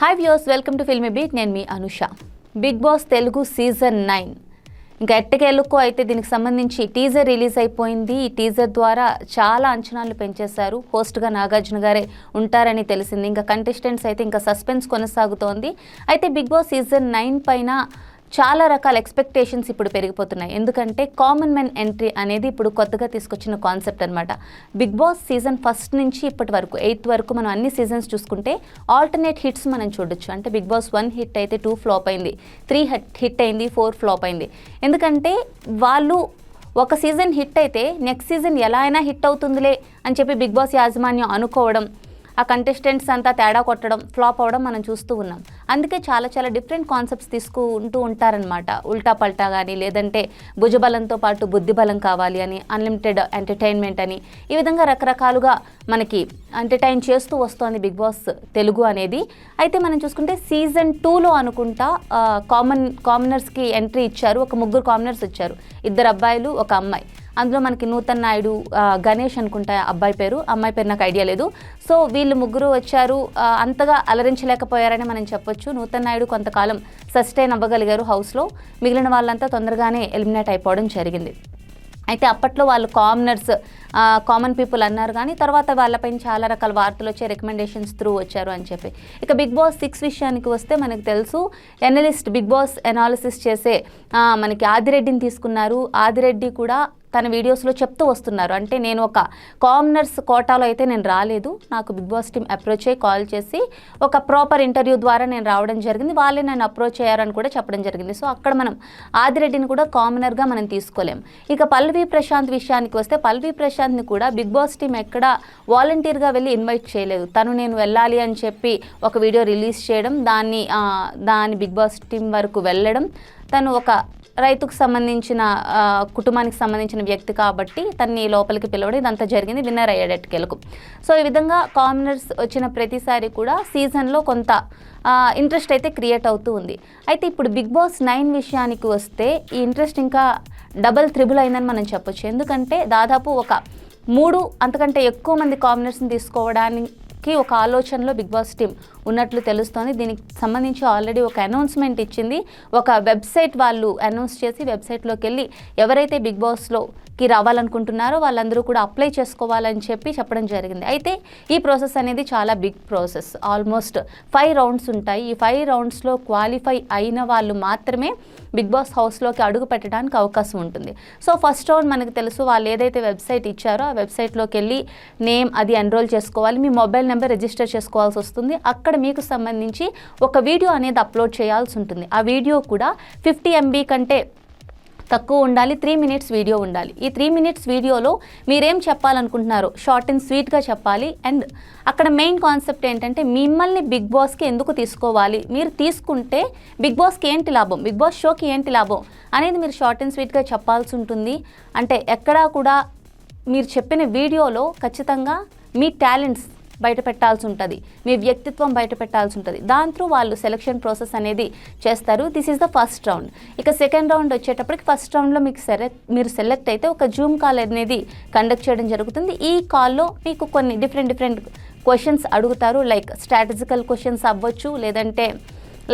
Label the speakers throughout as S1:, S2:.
S1: Hi views welcome to filmy beat నేను మీ Anusha. Big boss Telugu season nine ఇంకా ఎట్టకేళ్ళకు అయితే దీనికి సంబంధించి టీజర్ రిలీజ్ అయిపోయింది. ఈ టీజర్ ద్వారా చాలా అంచనాలు పెంచేశారు. హోస్ట్గా నాగార్జున గారే ఉంటారని తెలిసింది. ఇంకా కంటెస్టెంట్స్ అయితే ఇంకా సస్పెన్స్ కొనసాగుతోంది. అయితే బిగ్ బాస్ సీజన్ నైన్ పైన చాలా రకాల ఎక్స్పెక్టేషన్స్ ఇప్పుడు పెరిగిపోతున్నాయి. ఎందుకంటే కామన్ మెన్ ఎంట్రీ అనేది ఇప్పుడు కొత్తగా తీసుకొచ్చిన కాన్సెప్ట్ అనమాట బిగ్ బాస్ సీజన్ ఫస్ట్ నుంచి ఇప్పటి వరకు ఎయిత్ వరకు మనం అన్ని సీజన్స్ చూసుకుంటే ఆల్టర్నేట్ హిట్స్ మనం చూడొచ్చు. అంటే బిగ్ బాస్ వన్ హిట్ అయితే టూ ఫ్లాప్ అయింది త్రీ హిట్ అయింది ఫోర్ ఫ్లాప్ అయింది. ఎందుకంటే వాళ్ళు ఒక సీజన్ హిట్ అయితే నెక్స్ట్ సీజన్ ఎలా అయినా హిట్ అవుతుందిలే అని చెప్పి బిగ్ బాస్ యాజమాన్యం అనుకోవడం ఆ కంటెస్టెంట్స్ అంతా తేడా కొట్టడం ఫ్లాప్ అవ్వడం మనం చూస్తూ ఉన్నాం. అందుకే చాలా చాలా డిఫరెంట్ కాన్సెప్ట్స్ తీసుకుంటూ ఉంటారనమాట ఉల్టా పల్టా కానీ లేదంటే భుజబలంతో పాటు బుద్ధిబలం కావాలి అని అన్లిమిటెడ్ ఎంటర్టైన్మెంట్ అని ఈ విధంగా రకరకాలుగా మనకి ఎంటర్టైన్ చేస్తూ వస్తోంది బిగ్ బాస్ తెలుగు అనేది. అయితే మనం చూసుకుంటే సీజన్ టూలో అనుకుంటా కామన్ కామనర్స్కి ఎంట్రీ ఇచ్చారు. ఒక ముగ్గురు కామనర్స్ ఇచ్చారు. ఇద్దరు అబ్బాయిలు ఒక అమ్మాయి. అందులో మనకి నూతన్ నాయుడు గణేష్ అనుకుంటా అబ్బాయి పేరు. అమ్మాయి పేరు నాకు ఐడియా లేదు. సో వీళ్ళు ముగ్గురు వచ్చారు. అంతగా అలరించలేకపోయారని మనం చెప్పొచ్చు. నూతన్ నాయుడు కొంతకాలం సస్టైన్ అవ్వగలిగారు హౌస్లో మిగిలిన వాళ్ళంతా తొందరగానే ఎలిమినేట్ అయిపోవడం జరిగింది. అయితే అప్పట్లో వాళ్ళు కామనర్స్ కామన్ పీపుల్ అన్నారు కానీ తర్వాత వాళ్ళపైన చాలా రకాల వార్తలు వచ్చే రికమెండేషన్స్ త్రూ వచ్చారు అని చెప్పి. ఇక బిగ్ బాస్ సిక్స్ విషయానికి వస్తే మనకు తెలుసు ఎనలిస్ట్ బిగ్ బాస్ ఎనాలిసిస్ చేసే మనకి ఆదిరెడ్డిని తీసుకున్నారు. ఆదిరెడ్డి కూడా తన వీడియోస్లో చెప్తూ వస్తున్నారు. అంటే నేను ఒక కామనర్స్ కోటాలో అయితే నేను రాలేదు. నాకు బిగ్ బాస్ టీమ్ అప్రోచ్ అయ్యి కాల్ చేసి ఒక ప్రాపర్ ఇంటర్వ్యూ ద్వారా నేను రావడం జరిగింది. వాళ్ళే నన్ను అప్రోచ్ అయ్యారని కూడా చెప్పడం జరిగింది. సో అక్కడ మనం ఆదిరెడ్డిని కూడా కామనర్గా మనం తీసుకోలేం. ఇక పల్వి ప్రశాంత్ విషయానికి వస్తే పల్వి ప్రశాంత్ని కూడా బిగ్ బాస్ టీం ఎక్కడ వాలంటీర్గా వెళ్ళి ఇన్వైట్ చేయలేదు. తను నేను వెళ్ళాలి అని చెప్పి ఒక వీడియో రిలీజ్ చేయడం దాన్ని దాని బిగ్ బాస్ టీం వరకు వెళ్ళడం తను ఒక రైతుకు సంబంధించిన కుటుంబానికి సంబంధించిన వ్యక్తి కాబట్టి తన్ని లోపలికి పిలవడం ఇదంతా జరిగింది విన్నర్ అయ్యాడు ఎట్టుకెలకు సో ఈ విధంగా కామనర్స్ వచ్చిన ప్రతిసారి కూడా సీజన్లో కొంత ఇంట్రెస్ట్ అయితే క్రియేట్ అవుతూ ఉంది. అయితే ఇప్పుడు బిగ్ బాస్ నైన్ విషయానికి వస్తే ఈ ఇంట్రెస్ట్ ఇంకా డబల్ త్రిబుల్ అయిందని మనం చెప్పొచ్చు. ఎందుకంటే దాదాపు ఒక మూడు అంతకంటే ఎక్కువ మంది కామనర్స్ని తీసుకోవడానికి కి ఒక ఆలోచనలో బిగ్ బాస్ టీం ఉన్నట్లు తెలుస్తోంది. దీనికి సంబంధించి ఆల్రెడీ ఒక అనౌన్స్మెంట్ ఇచ్చింది. ఒక వెబ్సైట్ వాళ్ళు అనౌన్స్ చేసి వెబ్సైట్లోకి వెళ్ళి ఎవరైతే బిగ్ బాస్లోకి రావాలనుకుంటున్నారో వాళ్ళందరూ కూడా అప్లై చేసుకోవాలని చెప్పి చెప్పడం జరిగింది. అయితే ఈ ప్రాసెస్ అనేది చాలా big process. Almost five rounds ఉంటాయి. ఈ ఫైవ్ రౌండ్స్లో క్వాలిఫై అయిన వాళ్ళు మాత్రమే బిగ్ బాస్ హౌస్లోకి అడుగు పెట్టడానికి అవకాశం ఉంటుంది. సో ఫస్ట్ రౌండ్ మనకు తెలుసు వాళ్ళు ఏదైతే వెబ్సైట్ ఇచ్చారో ఆ వెబ్సైట్లోకి వెళ్ళి నేమ్ అది ఎన్రోల్ చేసుకోవాలి. మీ మొబైల్ నెంబర్ రిజిస్టర్ చేసుకోవాల్సి వస్తుంది. అక్కడ మీకు సంబంధించి ఒక వీడియో అనేది అప్లోడ్ చేయాల్సి ఉంటుంది. ఆ వీడియో కూడా ఫిఫ్టీ ఎంబీ కంటే తక్కువ ఉండాలి త్రీ మినిట్స్ వీడియో ఉండాలి. ఈ త్రీ మినిట్స్ వీడియోలో మీరేం చెప్పాలనుకుంటున్నారో షార్ట్ అండ్ స్వీట్గా చెప్పాలి. అండ్ అక్కడ మెయిన్ కాన్సెప్ట్ ఏంటంటే మిమ్మల్ని బిగ్ బాస్కి ఎందుకు తీసుకోవాలి? మీరు తీసుకుంటే బిగ్ బాస్కి ఏంటి లాభం? బిగ్ బాస్ షోకి ఏంటి లాభం? అనేది మీరు షార్ట్ అండ్ స్వీట్గా చెప్పాల్సి ఉంటుంది. అంటే ఎక్కడా కూడా మీరు చెప్పిన వీడియోలో ఖచ్చితంగా మీ టాలెంట్స్ బయట పెట్టాల్సి ఉంటుంది మీ వ్యక్తిత్వం బయట పెట్టాల్సి ఉంటుంది దాని త్రూ వాళ్ళు సెలక్షన్ ప్రాసెస్ అనేది చేస్తారు. This is the first round ఇక సెకండ్ రౌండ్ వచ్చేటప్పటికి ఫస్ట్ రౌండ్లో మీకు సెలెక్ట్ మీరు సెలెక్ట్ అయితే ఒక జూమ్ కాల్ అనేది కండక్ట్ చేయడం జరుగుతుంది. ఈ కాల్లో మీకు కొన్ని డిఫరెంట్ డిఫరెంట్ క్వశ్చన్స్ అడుగుతారు. లైక్ స్ట్రాటజికల్ క్వశ్చన్స్ అవ్వచ్చు లేదంటే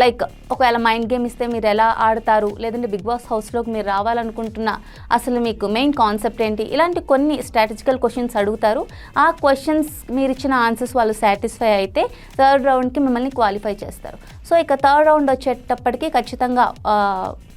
S1: లైక్ ఒకవేళ మైండ్ గేమ్ ఇస్తే మీరు ఎలా ఆడతారు? లేదంటే బిగ్ బాస్ హౌస్లోకి మీరు రావాలనుకుంటున్న అసలు మీకు మెయిన్ కాన్సెప్ట్ ఏంటి? ఇలాంటి కొన్ని స్ట్రాటజికల్ క్వశ్చన్స్ అడుగుతారు. ఆ క్వశ్చన్స్ మీరు ఇచ్చిన ఆన్సర్స్ వాళ్ళు సాటిస్ఫై అయితే థర్డ్ రౌండ్కి మిమ్మల్ని క్వాలిఫై చేస్తారు. సో ఇక థర్డ్ రౌండ్ వచ్చేటప్పటికి ఖచ్చితంగా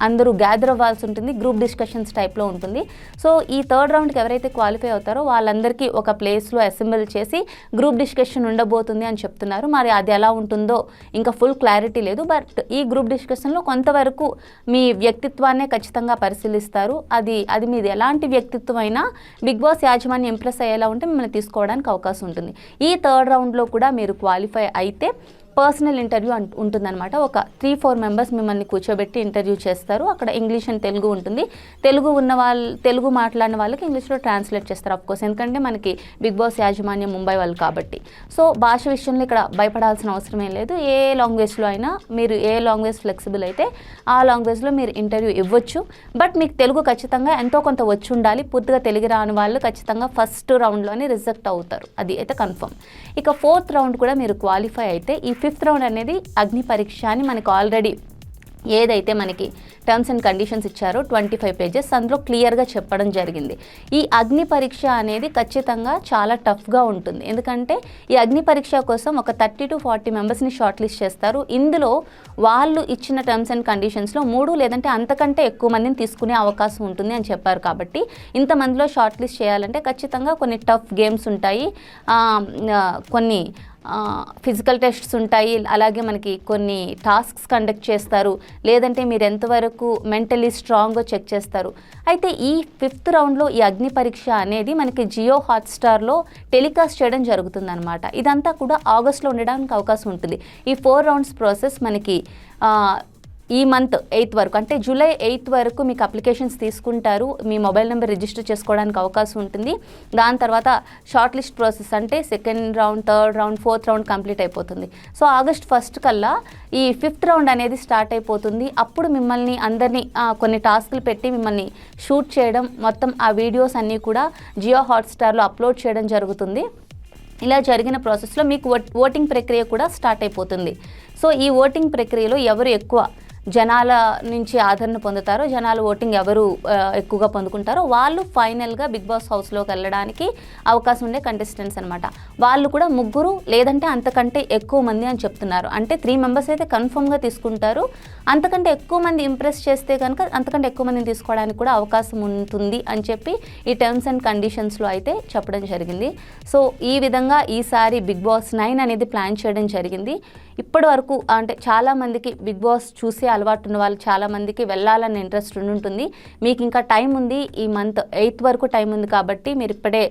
S1: అందరూ గ్యాదర్ అవ్వాల్సి ఉంటుంది గ్రూప్ డిస్కషన్స్ టైప్లో ఉంటుంది. సో ఈ థర్డ్ రౌండ్కి ఎవరైతే క్వాలిఫై అవుతారో వాళ్ళందరికీ ఒక ప్లేస్లో అసెంబ్ల్ చేసి గ్రూప్ డిస్కషన్ ఉండబోతుంది అని చెప్తున్నారు. మరి అది ఎలా ఉంటుందో ఇంకా ఫుల్ క్లారిటీ లేదు. బట్ ఈ గ్రూప్ డిస్కషన్లో కొంతవరకు మీ వ్యక్తిత్వాన్నే ఖచ్చితంగా పరిశీలిస్తారు. అది అది మీది ఎలాంటి వ్యక్తిత్వం అయినా బిగ్ బాస్ యాజమాన్యం ఇంప్రెస్ అయ్యేలా ఉంటే మిమ్మల్ని తీసుకోవడానికి అవకాశం ఉంటుంది. ఈ థర్డ్ రౌండ్లో కూడా మీరు క్వాలిఫై అయితే పర్సనల్ ఇంటర్వ్యూ అంట ఉంటుందన్నమాట. ఒక త్రీ ఫోర్ మెంబర్స్ మిమ్మల్ని కూర్చోబెట్టి ఇంటర్వ్యూ చేస్తారు. అక్కడ ఇంగ్లీష్ అండ్ తెలుగు ఉంటుంది. తెలుగు ఉన్న వాళ్ళు తెలుగు మాట్లాడిన వాళ్ళకి ఇంగ్లీష్లో ట్రాన్స్లేట్ చేస్తారు అఫ్కోర్స్ ఎందుకంటే మనకి బిగ్ బాస్ యాజమాన్యం ముంబై వాళ్ళు కాబట్టి. సో భాష విషయంలో ఇక్కడ భయపడాల్సిన అవసరం ఏం లేదు. ఏ లాంగ్వేజ్లో అయినా మీరు ఏ లాంగ్వేజ్ ఫ్లెక్సిబుల్ అయితే ఆ లాంగ్వేజ్లో మీరు ఇంటర్వ్యూ ఇవ్వచ్చు. బట్ మీకు తెలుగు ఖచ్చితంగా ఎంతో కొంత వచ్చి ఉండాలి. పూర్తిగా తెలుగు రాని వాళ్ళు ఖచ్చితంగా ఫస్ట్ రౌండ్లోనే రిజెక్ట్ అవుతారు. అది అయితే కన్ఫర్మ్ ఇక ఫోర్త్ రౌండ్ కూడా మీరు క్వాలిఫై అయితే ఈ ఫిఫ్త్ రౌండ్ అనేది అగ్ని పరీక్ష అని మనకు ఆల్రెడీ ఏదైతే మనకి టర్మ్స్ అండ్ కండిషన్స్ ఇచ్చారో ట్వంటీ ఫైవ్ పేజెస్ అందులో క్లియర్గా చెప్పడం జరిగింది. ఈ అగ్ని పరీక్ష అనేది ఖచ్చితంగా చాలా టఫ్గా ఉంటుంది. ఎందుకంటే ఈ అగ్ని పరీక్ష కోసం ఒక థర్టీ టు ఫార్టీ మెంబర్స్ని షార్ట్ లిస్ట్ చేస్తారు. ఇందులో వాళ్ళు ఇచ్చిన టర్మ్స్ అండ్ కండిషన్స్లో మూడు లేదంటే అంతకంటే ఎక్కువ మందిని తీసుకునే అవకాశం ఉంటుంది అని చెప్పారు కాబట్టి ఇంతమందిలో షార్ట్ లిస్ట్ చేయాలంటే ఖచ్చితంగా కొన్ని టఫ్ గేమ్స్ ఉంటాయి. కొన్ని ఫిజికల్ టెస్ట్స్ ఉంటాయి. అలాగే మనకి కొన్ని టాస్క్స్ కండక్ట్ చేస్తారు. లేదంటే మీరు ఎంతవరకు మెంటలీ స్ట్రాంగ్గా చెక్ చేస్తారు. అయితే ఈ ఫిఫ్త్ రౌండ్లో ఈ అగ్ని పరీక్ష అనేది మనకి జియో హాట్స్టార్లో టెలికాస్ట్ చేయడం జరుగుతుందన్నమాట. ఇదంతా కూడా ఆగస్ట్లో ఉండడానికి అవకాశం ఉంటుంది. ఈ ఫోర్ రౌండ్స్ ప్రాసెస్ మనకి ఈ మంత్ ఎయిత్ వరకు అంటే జూలై ఎయిత్ వరకు మీకు అప్లికేషన్స్ తీసుకుంటారు. మీ మొబైల్ నెంబర్ రిజిస్టర్ చేసుకోవడానికి అవకాశం ఉంటుంది. దాని తర్వాత షార్ట్ లిస్ట్ ప్రాసెస్ అంటే second round third round fourth round complete అయిపోతుంది. సో ఆగస్ట్ ఫస్ట్ కల్లా ఈ ఫిఫ్త్ రౌండ్ అనేది స్టార్ట్ అయిపోతుంది. అప్పుడు మిమ్మల్ని అందరినీ కొన్ని టాస్క్లు పెట్టి మిమ్మల్ని షూట్ చేయడం మొత్తం ఆ వీడియోస్ అన్నీ కూడా జియో హాట్స్టార్లో అప్లోడ్ చేయడం జరుగుతుంది. ఇలా జరిగిన ప్రాసెస్లో మీకు ఓటింగ్ ప్రక్రియ కూడా స్టార్ట్ అయిపోతుంది. సో ఈ ఓటింగ్ ప్రక్రియలో ఎవరు ఎక్కువ జనాల నుంచి ఆదరణ పొందుతారో జనాలు ఓటింగ్ ఎవరు ఎక్కువగా పొందుకుంటారో వాళ్ళు ఫైనల్గా బిగ్ బాస్ హౌస్లోకి వెళ్ళడానికి అవకాశం ఉండే కంటెస్టెంట్స్ అనమాట వాళ్ళు కూడా ముగ్గురు లేదంటే అంతకంటే ఎక్కువ మంది అని చెప్తున్నారు. అంటే త్రీ మెంబర్స్ అయితే కన్ఫర్మ్గా తీసుకుంటారు. అంతకంటే ఎక్కువ మంది ఇంప్రెస్ చేస్తే కనుక అంతకంటే ఎక్కువ మందిని తీసుకోవడానికి కూడా అవకాశం ఉంటుంది అని చెప్పి ఈ టర్మ్స్ అండ్ కండిషన్స్లో అయితే చెప్పడం జరిగింది. సో ఈ విధంగా ఈసారి బిగ్ బాస్ నైన్ అనేది ప్లాన్ చేయడం జరిగింది. ఇప్పటి వరకు అంటే చాలామందికి బిగ్ బాస్ చూసే అలవాటు ఉన్న వాళ్ళు చాలామందికి వెళ్ళాలని ఇంట్రెస్ట్ ఉంటుంది. మీకు ఇంకా టైం ఉంది ఈ మంత్ ఎయిత్ వరకు టైం ఉంది కాబట్టి మీరు ఇప్పుడే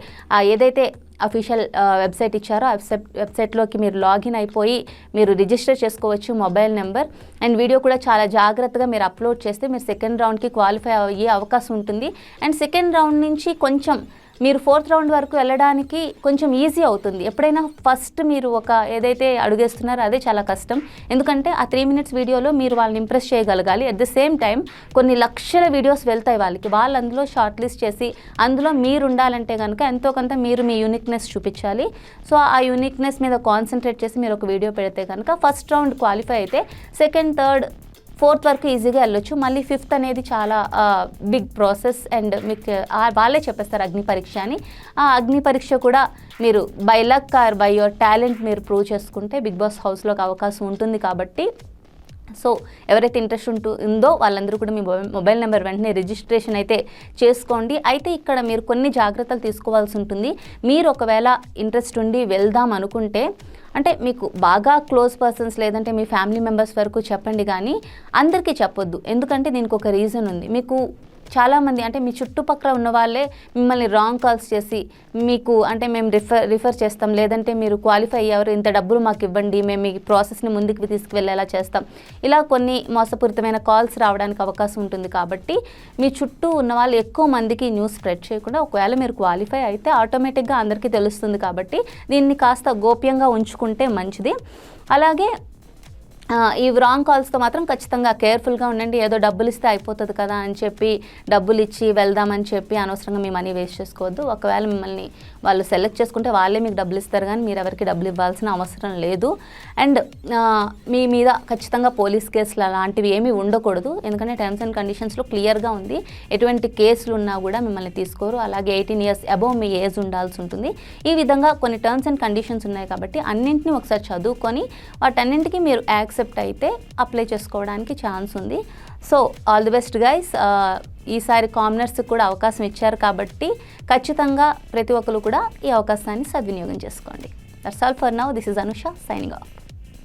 S1: ఏదైతే అఫీషియల్ వెబ్సైట్ ఇచ్చారో వెబ్సైట్ వెబ్సైట్లోకి మీరు లాగిన్ అయిపోయి మీరు రిజిస్టర్ చేసుకోవచ్చు మొబైల్ నెంబర్ అండ్ వీడియో కూడా చాలా జాగ్రత్తగా మీరు అప్లోడ్ చేస్తే మీరు సెకండ్ రౌండ్కి క్వాలిఫై అయ్యే అవకాశం ఉంటుంది. అండ్ సెకండ్ రౌండ్ నుంచి కొంచెం మీరు ఫోర్త్ రౌండ్ వరకు వెళ్ళడానికి కొంచెం ఈజీ అవుతుంది. ఎప్పుడైనా ఫస్ట్ మీరు ఒక ఏదైతే అడుగేస్తున్నారో అదే చాలా కష్టం. ఎందుకంటే ఆ త్రీ మినిట్స్ వీడియోలో మీరు వాళ్ళని ఇంప్రెస్ చేయగలగాలి. అట్ ద సేమ్ టైం కొన్ని లక్షల వీడియోస్ వెళ్తాయి వాళ్ళకి. వాళ్ళు అందులో షార్ట్ లిస్ట్ చేసి అందులో మీరు ఉండాలంటే కనుక ఎంతో కొంత మీరు మీ యూనిక్నెస్ చూపించాలి. సో ఆ యూనిక్నెస్ మీద కాన్సన్ట్రేట్ చేసి మీరు ఒక వీడియో పెడితే కనుక ఫస్ట్ రౌండ్ క్వాలిఫై అయితే సెకండ్ థర్డ్ ఫోర్త్ వరకు ఈజీగా వెళ్ళొచ్చు. మళ్ళీ ఫిఫ్త్ అనేది చాలా బిగ్ ప్రాసెస్ అండ్ మీకు వాళ్ళే చెప్పేస్తారు అగ్ని పరీక్ష అని. ఆ అగ్ని పరీక్ష కూడా మీరు by luck or by your talent మీరు ప్రూవ్ చేసుకుంటే బిగ్ బాస్ హౌస్లోకి అవకాశం ఉంటుంది కాబట్టి సో ఎవరైతే ఇంట్రెస్ట్ ఉంటూ ఉందో వాళ్ళందరూ కూడా మీ మొబైల్ మొబైల్ నెంబర్ వెంటనే రిజిస్ట్రేషన్ అయితే చేసుకోండి. అయితే ఇక్కడ మీరు కొన్ని జాగ్రత్తలు తీసుకోవాల్సి ఉంటుంది. మీరు ఒకవేళ ఇంట్రెస్ట్ ఉండి వెళ్దాం అనుకుంటే అంటే మీకు బాగా క్లోజ్ పర్సన్స్ లేదంటే మీ ఫ్యామిలీ మెంబర్స్ వరకు చెప్పండి కానీ అందరికీ చెప్పొద్దు. ఎందుకంటే దీనికి ఒక రీజన్ ఉంది. మీకు చాలామంది అంటే మీ చుట్టుపక్కల ఉన్న వాళ్ళే మిమ్మల్ని రాంగ్ కాల్స్ చేసి మీకు అంటే మేము రిఫర్ రిఫర్ చేస్తాం. లేదంటే మీరు క్వాలిఫై అయ్యారు ఇంత డబ్బులు మాకు ఇవ్వండి మేము మీ ప్రాసెస్ని ముందుకు తీసుకువెళ్ళేలా చేస్తాం. ఇలా కొన్ని మోసపూరితమైన కాల్స్ రావడానికి అవకాశం ఉంటుంది కాబట్టి మీ చుట్టూ ఉన్న వాళ్ళు ఎక్కువ మందికి న్యూస్ స్ప్రెడ్ చేయకుండా ఒకవేళ మీరు క్వాలిఫై అయితే ఆటోమేటిక్గా అందరికీ తెలుస్తుంది కాబట్టి దీన్ని కాస్త గోప్యంగా ఉంచుకుంటే మంచిది. అలాగే ఈ రాంగ్ కాల్స్తో మాత్రం ఖచ్చితంగా కేర్ఫుల్గా ఉండండి. ఏదో డబ్బులు ఇస్తే అయిపోతుంది కదా అని చెప్పి డబ్బులు ఇచ్చి వెళ్దామని చెప్పి అనవసరంగా మీ మనీ వేస్ట్ చేసుకోవద్దు. ఒకవేళ మిమ్మల్ని వాళ్ళు సెలెక్ట్ చేసుకుంటే వాళ్ళే మీకు డబ్బులు ఇస్తారు కానీ మీరు ఎవరికి డబ్బులు ఇవ్వాల్సిన అవసరం లేదు. అండ్ మీ మీద ఖచ్చితంగా పోలీస్ కేసులు అలాంటివి ఏమీ ఉండకూడదు. ఎందుకంటే టర్మ్స్ అండ్ కండిషన్స్లో క్లియర్గా ఉంది. ఎటువంటి కేసులు ఉన్నా కూడా మిమ్మల్ని తీసుకోరు. అలాగే ఎయిటీన్ ఇయర్స్ అబోవ్ మీ ఏజ్ ఉండాల్సి ఉంటుంది. ఈ విధంగా కొన్ని టర్మ్స్ అండ్ కండిషన్స్ ఉన్నాయి కాబట్టి అన్నింటినీ ఒకసారి చదువుకొని వాటన్నింటికి మీరు యాక్సెప్ట్ అయితే అప్లై చేసుకోవడానికి ఛాన్స్ ఉంది. So all the best guys. ఈసారి కామనర్స్కి కూడా అవకాశం ఇచ్చారు కాబట్టి ఖచ్చితంగా ప్రతి ఒక్కరు కూడా ఈ అవకాశాన్ని సద్వినియోగం చేసుకోండి. That's all for now this is Anusha signing off